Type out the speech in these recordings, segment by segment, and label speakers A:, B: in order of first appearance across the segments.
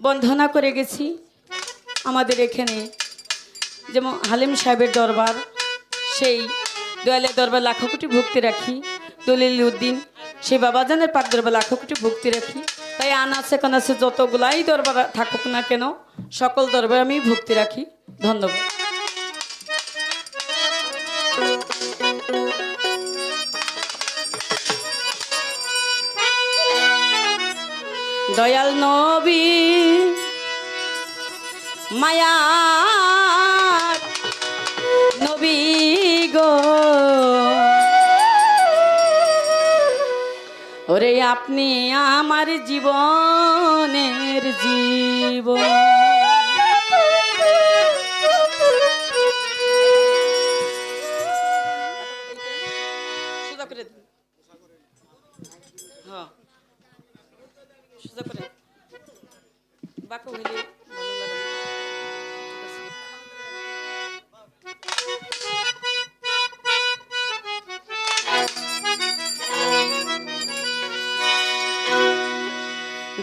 A: বন্ধনা করে গেছি আমাদের এখানে। যেমন হালিম সাহেবের দরবার, সেই দয়ালের দরবার লাখো কোটি ভক্তি রাখি। দলিল উদ্দিন, সেই বাবাজানের পাক দরবার লাখো কোটি ভক্তি রাখি। তাই আনাচে কানাচে যতগুলাই দরবার থাকুক না কেন, সকল দরবার আমি ভক্তি রাখি। ধন্যবাদ। দয়াল নবী মায়া নবী গো। ওরে আপনি আমার জীবনের জীবন। সোজা।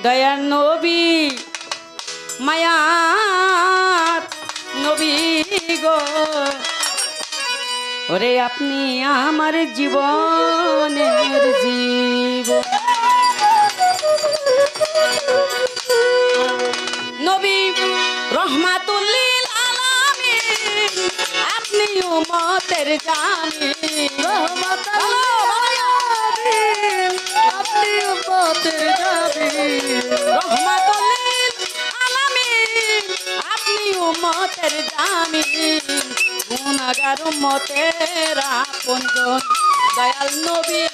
A: দয়ার নবী মায়ার নবী গো ওরে আপনি আমার জীবনের জীবন নবী রহমাতুল্লিল আলামিন আপনি উম্মতের জানি।
B: আপনি উম্মতের জানি।
A: রহমাতুল্লিল আলামিন আপনি উম্মতের জানি। গুনাহগার উম্মতের আপনজন। দয়াল নবী,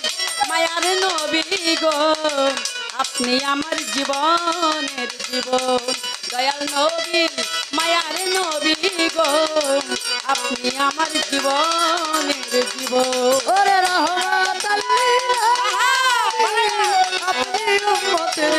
A: মায়ার নবী গো। আপনি আমার জীবনের জীবন। দয়াল নবী মায়ার নবী গো। আপনি আমার জীবনের জীবন।
B: ওরে রহমত আপনি উম্মতের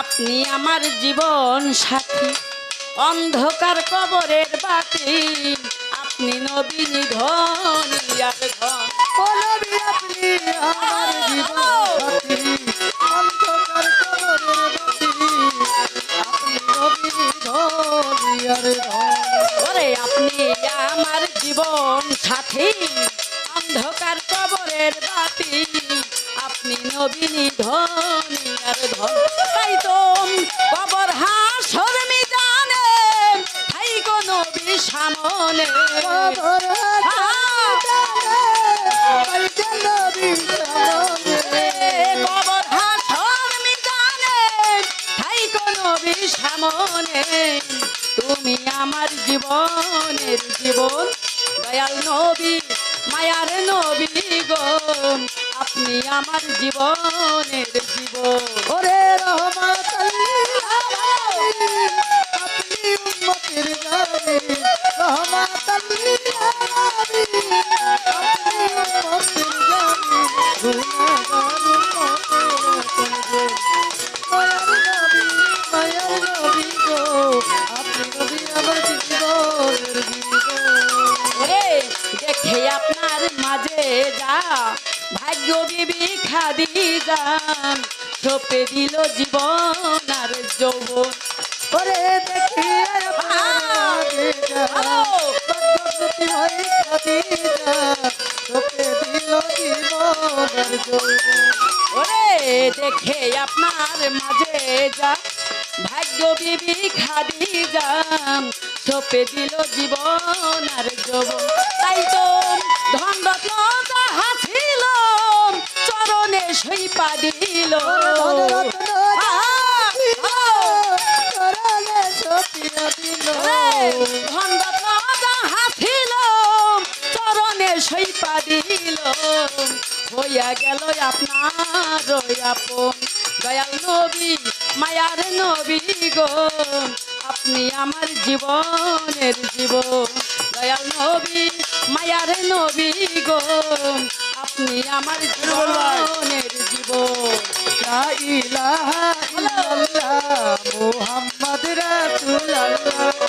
B: আপনি
A: আমার জীবন সাথী। অন্ধকার কবরের বাতি আপনি নবী নিধন
B: আপনি আমার জীবন সাথী। অন্ধকার কবরের বাতি আপনি নবী
A: আপনি আমার জীবন সাথী। অন্ধকার কবরের বাতি আপনি নবীনী ধনী আর ধন। তাই তো কবর হাসর মি জানে তাই গো নবী সামনে।
B: সামনে।
A: তুমি আমার জীবনের জীবন দয়াল নবী মায়ার নবী গো আপনি আমার জীবনের জীবন।
B: ওরে রহমত আপনি উম্মতের জানি রহমত আপনি
A: যান সপে দিল জীবন আর যৌবন।
B: ওরে দেখি
A: ওরে দেখে আপনার মাঝে যা, ভাগ্য বিবি খাদি যান সপে দিল জীবন আর যৌবন। তাই তো সইপা দিল আহা!
B: চরণে সপিয়া দিল
A: হইয়া গেল আপনার আপন। দয়াল নবী মায়ার নবী গো আপনি আমার জীবনের জীবন। দয়াল নবী মায়ার নবী গো আপনি আমার জীবনের জীবন।
B: মুহাম্মদ রাসূলুল্লাহ।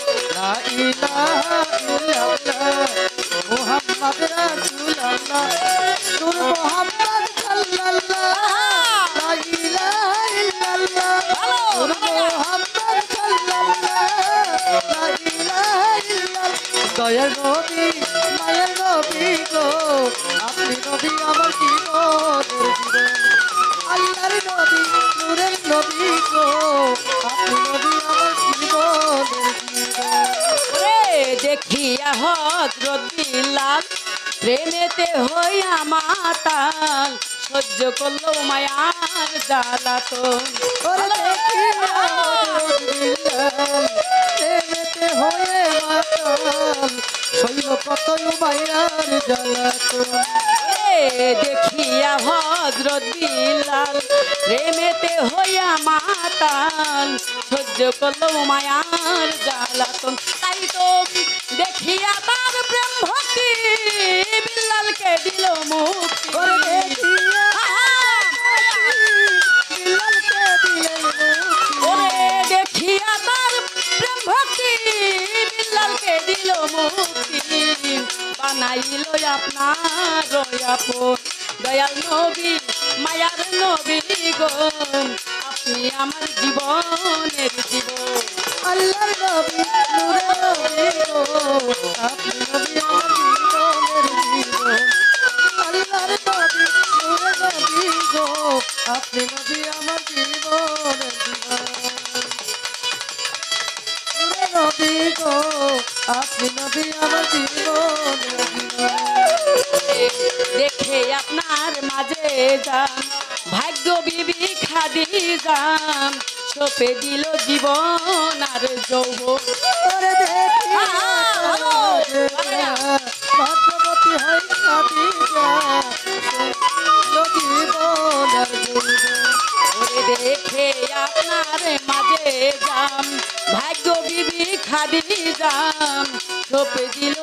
B: দয়ার নবী মায়ের নবী গো আপনি নবী আমার জীবনের জীবন আল্লাহর নবী নূরের নবী গো আপনি নবী আমার জীবনের জীবন
A: দেখিয়া হজরত বিলাল প্রেমেতে হইয়া মাতাল সহ্য করল মায়ার জ্বালাতন।
B: দেখিয়া বিলাল, প্রেমেতে হয়ে মাতাল, শৈল কত মায়ার জ্বালাতন।
A: দেখিয়া হজরত বিলাল প্রেমেতে হইয়া মাতাল সহ্য করল মায়ার জ্বালাতন। তাই তো দেখিয়া তার প্রেম ভক্তি বিলালকে দিল মুক্তি। বানাইল আপনার আপন। দয়াল নবী, মায়ার নবী গো, আপনি আমার জীবনের জীবন।
B: আল্লাহর নবী নবী গো, আপনি নবী আমার জীবনের জীবন। আল্লাহর নবী নবী গো, আপনি নবী আমার জীবনের জীবন। নবী গো, আপনি নবী আমার
A: দেখে আপনার মাঝে যান। ভাগ্য বিবি খাদি যান। সপে দিল জীবন আর যৌবন।
B: ওরে দেখি
A: আপনার মাঝে যাম ভাগ্য বিবি খাদি যাম ছোপে দিল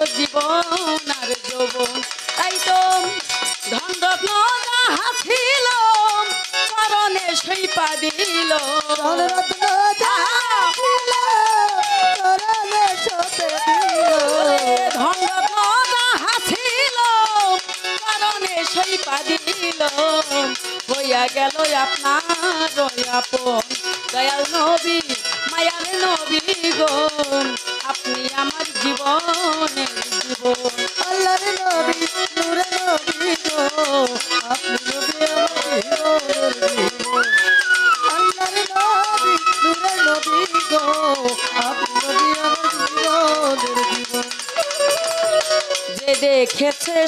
A: হইয়া গেল আপনার আপন দয়াল নবী মায়ার নবী গো আপনি আমার জীবনের জীবন
B: আল্লাহর নবী নূরের নবী গো আপনি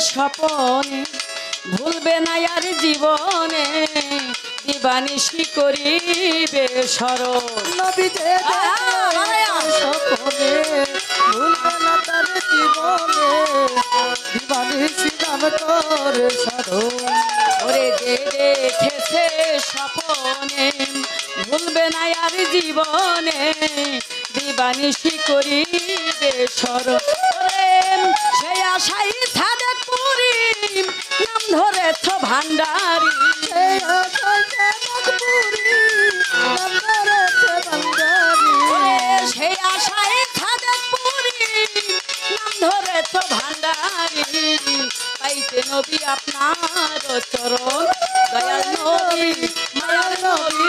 A: স্বপনে ভুলবে না আর জীবনে দিবানিশি করিবে স্মরণ
B: নবী যে সপনে ভুলবে না তার জীবনে দিবানিশি নাম তোর
A: ওরে যে দেখেছে স্বপনে ভুলবে না আর জীবনে দিবানিশি করিবে স্মরণ সেই আশাই সাদেক পুরি নাম ধরেছ ভান্ডারি সেই আশায় খাদেক পুরি নাম ধরেছ ভান্ডারি পাইতে নবী আপনার চরণ দয়াল নবী
B: আপনি নবী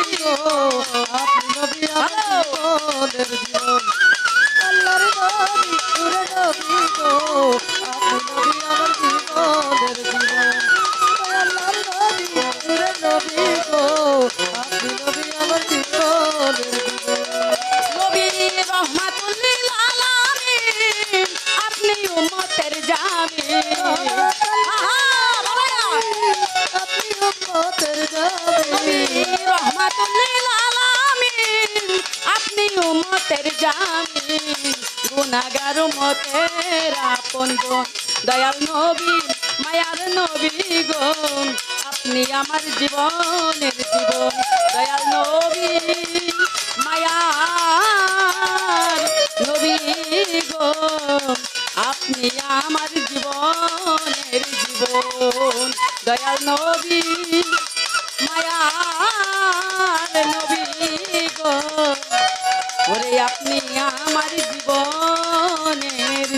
B: আপনি
A: উম্মতের জামিন গুনাহগার উম্মতের আপনজন দয়াল নবী, মায়ার নবী গো, আপনি আমার জীবনের জীবন। দয়াল নবী, মায়ার নবী গো আপনি আপনি আমার জীবনের জীবন। দয়াল নবী, মায়ার নবী গো ওরে আপনি আমার জীবনের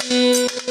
A: জীব